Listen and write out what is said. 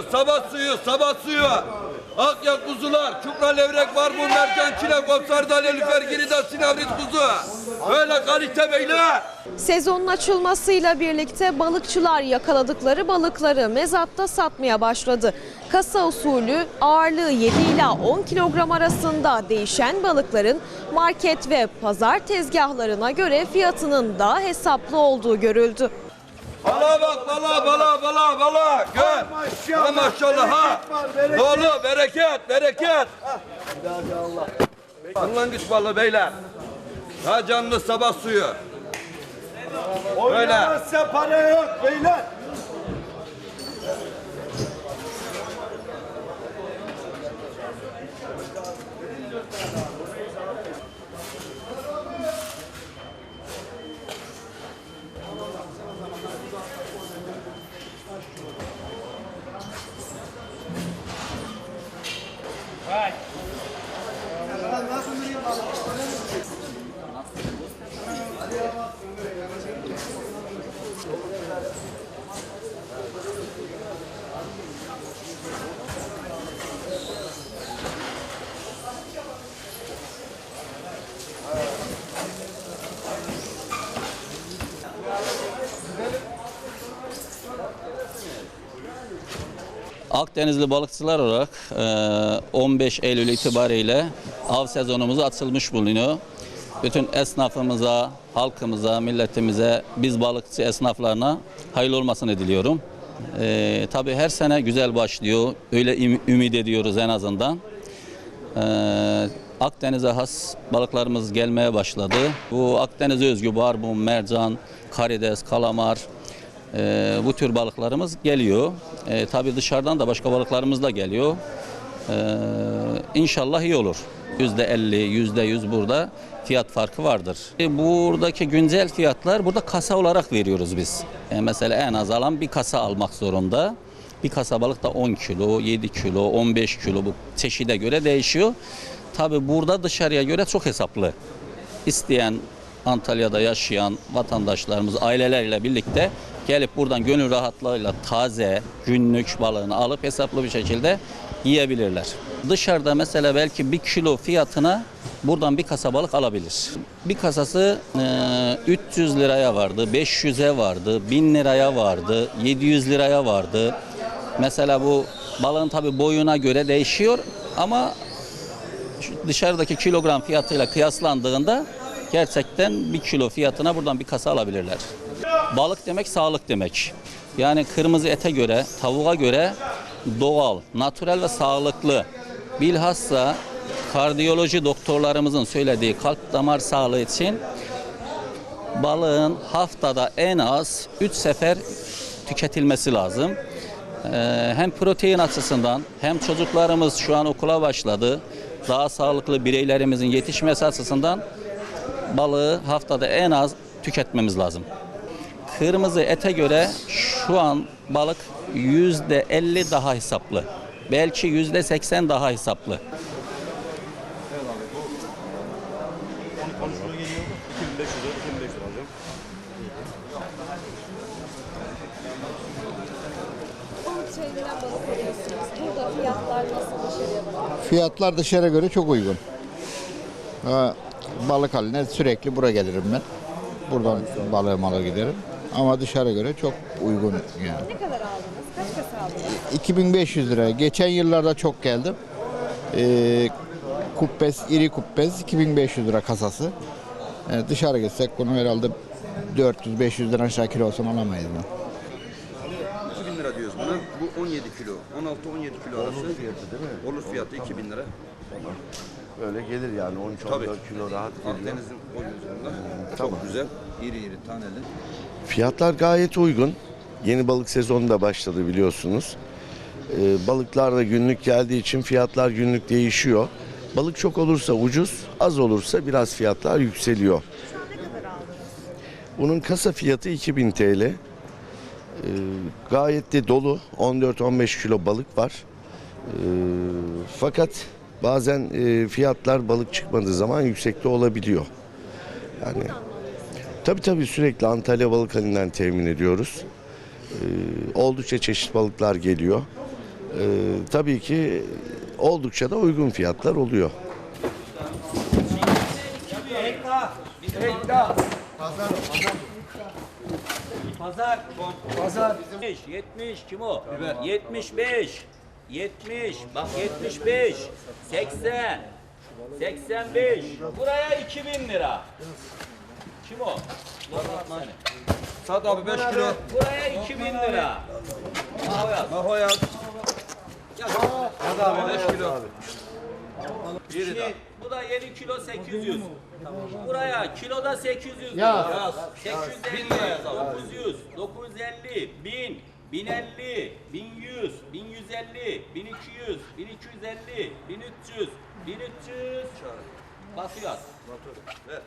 suyu, sabah suyu, sabah suyu. Akya kuzular, çupra levrek var bu mercan, çilek, kopsardal, elüfer, girida, sinavrit kuzu. Öyle kalite beyler. Sezonun açılmasıyla birlikte balıkçılar yakaladıkları balıkları mezatta satmaya başladı. Kasa usulü ağırlığı 7 ila 10 kilogram arasında değişen balıkların market ve pazar tezgahlarına göre fiyatının daha hesaplı olduğu görüldü. Bala bak, bala, bala, bala, bala. Gör. Ha maşallah ha. Dolu, bereket, bereket. Kırlangıç balı beyler. Ha canlı sabah suyu. Böyle. Oynamazsa para yok beyler. Akdenizli balıkçılar olarak e, 15 Eylül itibariyle av sezonumuz açılmış bulunuyor. Bütün esnafımıza, halkımıza, milletimize, biz balıkçı esnaflarına hayırlı olmasını diliyorum. E, tabii her sene güzel başlıyor. Öyle üm- ümit ediyoruz en azından. E, Akdeniz'e has balıklarımız gelmeye başladı. Bu Akdeniz'e özgü barbun, mercan, karides, kalamar, ee, bu tür balıklarımız geliyor. Ee, tabii dışarıdan da başka balıklarımız da geliyor. Ee, inşallah iyi olur. Yüzde 50, yüzde 100 burada fiyat farkı vardır. E, buradaki güncel fiyatlar burada kasa olarak veriyoruz biz. E, mesela en az alan bir kasa almak zorunda. Bir kasa balık da 10 kilo, 7 kilo, 15 kilo bu çeşide göre değişiyor. Tabii burada dışarıya göre çok hesaplı. İsteyen Antalya'da yaşayan vatandaşlarımız ailelerle birlikte gelip buradan gönül rahatlığıyla taze günlük balığını alıp hesaplı bir şekilde yiyebilirler. Dışarıda mesela belki bir kilo fiyatına buradan bir kasa balık alabilir. Bir kasası e, 300 liraya vardı, 500'e vardı, 1000 liraya vardı, 700 liraya vardı. Mesela bu balığın tabi boyuna göre değişiyor ama dışarıdaki kilogram fiyatıyla kıyaslandığında gerçekten bir kilo fiyatına buradan bir kasa alabilirler. Balık demek sağlık demek. Yani kırmızı ete göre, tavuğa göre doğal, natürel ve sağlıklı. Bilhassa kardiyoloji doktorlarımızın söylediği kalp damar sağlığı için balığın haftada en az 3 sefer tüketilmesi lazım. Ee, hem protein açısından hem çocuklarımız şu an okula başladı. Daha sağlıklı bireylerimizin yetişmesi açısından balığı haftada en az tüketmemiz lazım. Kırmızı ete göre şu an balık yüzde 50 daha hesaplı. Belki yüzde 80 daha hesaplı. Fiyatlar dışarı göre çok uygun. Ha, balık haline sürekli buraya gelirim ben. Buradan balığı malı giderim. Ama dışarı göre çok uygun yani. Ne kadar aldınız? Kaç kasa aldınız? 2500 lira. Geçen yıllarda çok geldim. Ee, kubbes, iri kubbes 2500 lira kasası. Yani dışarı gitsek bunu herhalde 400-500 lira aşağı kilosunu alamayız. Yani. 2000 lira diyoruz buna. Bu 17 kilo. 16-17 kilo arası. Olur fiyatı değil mi? Olur fiyatı 2000 lira. Öyle gelir yani 13-14 Tabii. kilo rahat geliyor. Akdeniz'in o yüzünden. Tamam. Çok güzel. İri iri taneli. Fiyatlar gayet uygun. Yeni balık sezonu da başladı biliyorsunuz. Ee, balıklar da günlük geldiği için fiyatlar günlük değişiyor. Balık çok olursa ucuz, az olursa biraz fiyatlar yükseliyor. Bunun kasa fiyatı 2000 TL. Ee, gayet de dolu. 14-15 kilo balık var. Ee, fakat bazen e, fiyatlar balık çıkmadığı zaman yüksekte olabiliyor. Yani Tabii tabii sürekli Antalya Balık Hali'nden temin ediyoruz. Ee, oldukça çeşit balıklar geliyor. Ee, tabii ki oldukça da uygun fiyatlar oluyor. Pazar. Pazar. 70 kim o? 75. 70. Bak 75. 80. 85. Buraya 2000 lira. Kim o? Sat abi 5 kilo. Buraya 2000 lira. Mahoyaz. Mahoyaz. Hadi abi 5 kilo. Biri de. Bu da 7 kilo 800. Buraya kiloda 800 lira. Ya. Yaz. 850, 900, 950, 1000, 1050, 1100, 1150, 1200, 1250, 1300, 1300. Basıyor. Ver.